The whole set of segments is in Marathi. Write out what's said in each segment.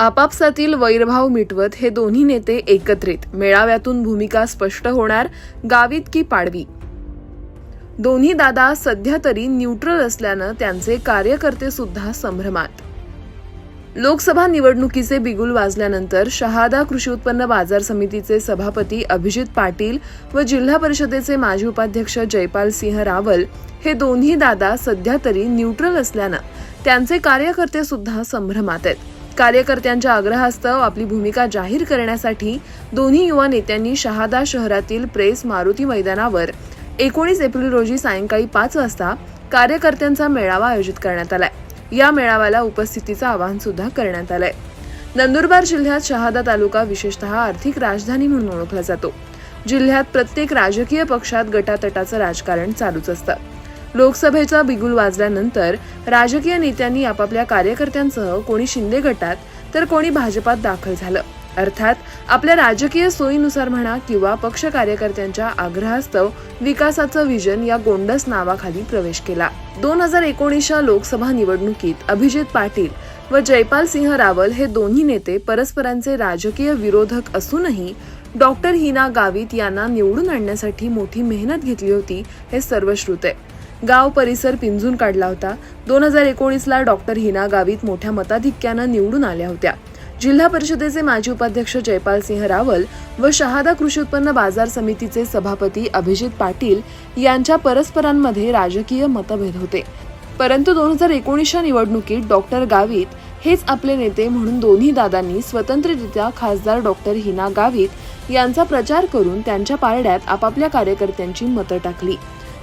आपापसातील वैरभाव मिटवत हे दोन्ही नेते एकत्रित. मेळाव्यातून भूमिका स्पष्ट होणार गावीत की पाडवी? दोन्ही दादा सध्या तरी न्यूट्रल असल्यानं त्यांचे कार्यकर्ते सुद्धा संभ्रमात. लोकसभा निवडणुकीचे बिगुल वाजल्यानंतर शहादा कृषी उत्पन्न बाजार समितीचे सभापती अभिजित पाटील व जिल्हा परिषदेचे माजी उपाध्यक्ष जयपाल सिंह रावल हे दोन्ही दादा सध्या तरी न्यूट्रल असल्यानं त्यांचे कार्यकर्ते सुद्धा संभ्रमात आहेत. कार्यकर्त्यांच्या आग्रहास्तव आपली भूमिका जाहीर करण्यासाठी दोन्ही युवा नेत्यांनी शहादा शहरातील प्रेस मारुती मैदानावर एकोणीस एप्रिल रोजी सायंकाळी पाच वाजता कार्यकर्त्यांचा मेळावा आयोजित करण्यात आलाय. या मेळाव्याला उपस्थितीचं आवाहन सुद्धा करण्यात आलंय. नंदुरबार जिल्ह्यात शहादा तालुका विशेषतः आर्थिक राजधानी म्हणून ओळखला जातो. जिल्ह्यात प्रत्येक राजकीय पक्षात गटातटाचं राजकारण चालूच असतं. लोकसभेचा बिगुल वाजल्यानंतर राजकीय नेत्यांनी आपापल्या कार्यकर्त्यांसह कोणी शिंदे गटात तर कोणी भाजपात दाखल झालं. अर्थात आपल्या राजकीय सोयीनुसार म्हणा किंवा पक्ष कार्यकर्त्यांच्या आग्रहास्तव विकासाचं विजन या गोंडस नावाखाली प्रवेश केला. दोन हजार एकोणीसच्या लोकसभा निवडणुकीत अभिजित पाटील व जयपाल सिंह रावल हे दोन्ही नेते परस्परांचे राजकीय विरोधक असूनही डॉक्टर हिना गावित यांना निवडून आणण्यासाठी मोठी मेहनत घेतली होती हे सर्वश्रुत आहे. गाव परिसर पिंजून काढला होता. दोन हजार एकोणीसला डॉक्टर हिना गावित मोठ्या मताधिक्यानं निवडून आल्या होत्या. जिल्हा परिषदेचे माजी उपाध्यक्ष जयपाल सिंह रावल व शहादा कृषी उत्पन्न बाजार समितीचे सभापती अभिजित पाटील यांच्या परस्परांमध्ये राजकीय मतभेद होते. परंतु दोन हजार एकोणीसच्या निवडणुकीत डॉक्टर गावित हेच आपले नेते म्हणून दोन्ही दादांनी स्वतंत्ररित्या खासदार डॉक्टर हिना गावित यांचा प्रचार करून त्यांच्या पारड्यात आपापल्या कार्यकर्त्यांची मतं टाकली.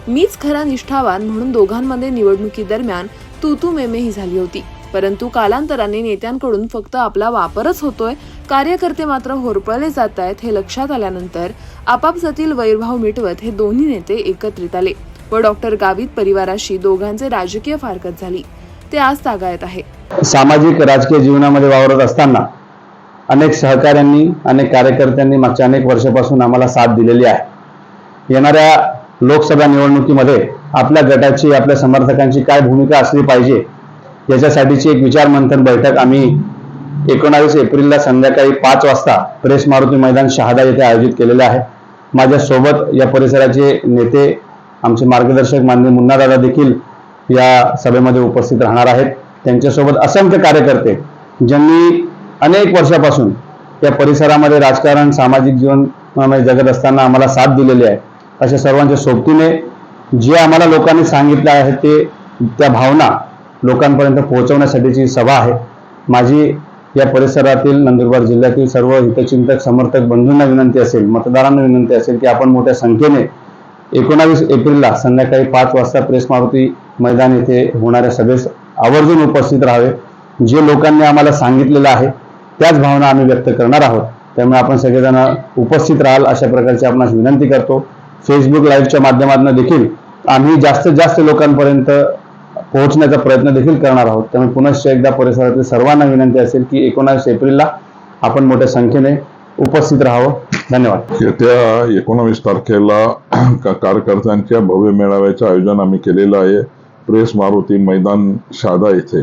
मीच खरा निष्ठावान म्हणून दोघांमध्ये निवडणुकीदरम्यान तू तू झाली होती. परंतु कालांतराने नेत्यांकडून फक्त आपला वापरच होतोय कार्यकर्ते मात्र होरपळले जात आहेत हे लक्षात आल्यानंतर आपापसातील वैरभाव मिटवत हे दोन्ही नेते एकत्रित आले व डॉक्टर गावित परिवाराशी दोघांचे राजकीय फारकत झाली. ते आज तागायत आहे. सामाजिक राजकीय जीवनामध्ये वावरत असताना अनेक सहकाऱ्यांनी अनेक कार्यकर्त्यांनी मागच्या अनेक वर्षापासून आम्हाला साथ दिलेली आहे. येणाऱ्या लोकसभा निवडणुकीमध्ये आपल्या गटाची आपल्या समर्थकांची काय भूमिका असली पाहिजे याच्यासाठीची एक विचार मंथन बैठक आम्ही एकोणावीस एप्रिलला संध्याकाळी पाच वाजता प्रेस मारुती मैदान शहादा येथे आयोजित केलेले आहे. माझ्यासोबत या परिसराचे नेते आमचे मार्गदर्शक माननीय मुन्नादादा देखील या सभेमध्ये उपस्थित राहणार आहेत. त्यांच्यासोबत असंख्य कार्यकर्ते ज्यांनी अनेक वर्षापासून या परिसरामध्ये राजकारण सामाजिक जीवन जगत असताना आम्हाला साथ दिलेली आहे. अशा सर्वांच्या सोबतीने जे आम्हाला लोकांनी सांगितलं आहे ते त्या भावना लोकांपर्यंत पोहोचवण्यासाठीची सभा आहे. माझी या परिसरातील नंदुरबार जिल्ह्यातील सर्व हितचिंतक समर्थक बंधूंना विनंती असेल मतदारांना विनंती असेल की आपण मोठ्या संख्येने एकोणावीस एप्रिलला संध्याकाळी पाच वाजता प्रेस मारुती मैदान येथे होणाऱ्या सभेस आवर्जून उपस्थित राहावे. जे लोकांनी आम्हाला सांगितलेलं आहे त्याच भावना आम्ही व्यक्त करणार आहोत. त्यामुळे आपण सगळेजण उपस्थित राहाल अशा प्रकारची आपणास विनंती करतो. फेसबुक लाईव्हच्या माध्यमातून देखील आम्ही जास्तीत जास्त लोकांपर्यंत पोहोचण्याचा प्रयत्न देखील करणार आहोत. त्यामुळे पुनश्च एकदा परिसरातील सर्वांना विनंती असेल की एकोणावीस एप्रिलला आपण मोठ्या संख्येने उपस्थित राहावं. धन्यवाद. येत्या एकोणावीस तारखेला का- कार्यकर्त्यांच्या भव्य मेळाव्याचं आयोजन आम्ही केलेलं आहे. प्रेस मारुती मैदान शादा येथे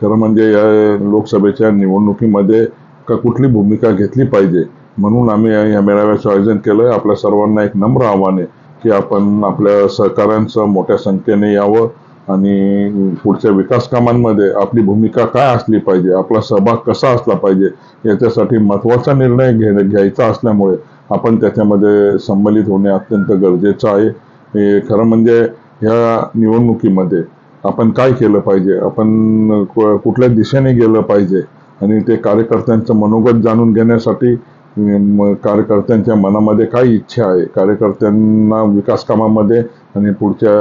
खरं म्हणजे या लोकसभेच्या निवडणुकीमध्ये का कुठली भूमिका घेतली पाहिजे? म्हणून आम्ही या मेळाव्याचं आयोजन केलं आहे आपल्या सर्वांना एक नम्र आव्हान आहे की आपण आपल्या सहकाऱ्यांचं मोठ्या संख्येने यावं आणि पुढच्या विकास कामांमध्ये आपली भूमिका काय असली पाहिजे आपला सहभाग कसा असला पाहिजे याच्यासाठी महत्त्वाचा निर्णय घे घ्यायचा असल्यामुळे आपण त्याच्यामध्ये संमलित होणे अत्यंत गरजेचं आहे. हे खरं म्हणजे ह्या निवडणुकीमध्ये आपण काय केलं पाहिजे आपण कुठल्या दिशेने गेलं पाहिजे आणि ते कार्यकर्त्यांचं मनोगत जाणून घेण्यासाठी कार्यकर्त्यांच्या मनामध्ये काय इच्छा आहे. कार्यकर्त्यांना विकास कामामध्ये आणि पुढच्या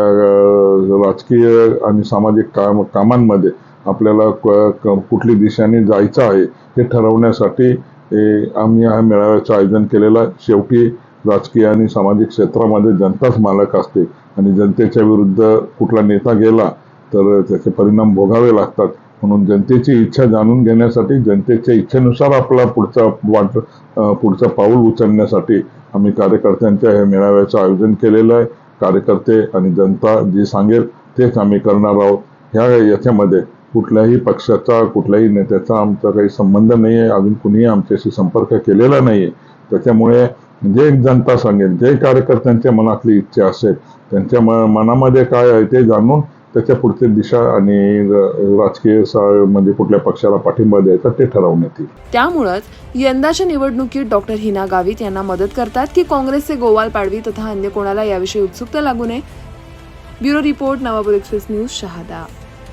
राजकीय आणि सामाजिक काम कामांमध्ये आपल्याला क- क- कुठली दिशेने जायचं आहे हे ठरवण्यासाठी हे आम्ही हा मेळाव्याचं आयोजन केलेलं आहे. शेवटी राजकीय आणि सामाजिक क्षेत्रामध्ये जनताच मालक असते आणि जनतेच्या विरुद्ध कुठला नेता गेला तर त्याचे परिणाम भोगावे लागतात. म्हणून जनतेची इच्छा जाणून घेण्यासाठी जनतेच्या इच्छेनुसार आपला पुढचा वाट पुढचं पाऊल उचलण्यासाठी आम्ही कार्यकर्त्यांच्या हे मेळाव्याचं आयोजन केलेलं आहे. कार्यकर्ते आणि जनता जे सांगेल तेच आम्ही करणार आहोत. ह्या याच्यामध्ये कुठल्याही पक्षाचा कुठल्याही नेत्याचा आमचा काही संबंध नाही आहे. अजून कुणीही आमच्याशी संपर्क केलेला नाही आहे. त्याच्यामुळे जे जनता सांगेल जे कार्यकर्त्यांच्या मनातली इच्छा असेल त्यांच्या म मनामध्ये काय आहे ते जाणून त्याच्या पुढची दिशा आणि राजकीय म्हणजे कुठल्या पक्षाला पाठिंबा द्यायचा ते ठरवण्यात येईल त्यामुळंच यंदाच्या निवडणुकीत डॉक्टर हिना गावित यांना मदत करतात की काँग्रेसचे गोवाल पाडवी तथा अन्य कोणाला याविषयी उत्सुकता लागू नये? Bureau report Navapur Express News Shahada.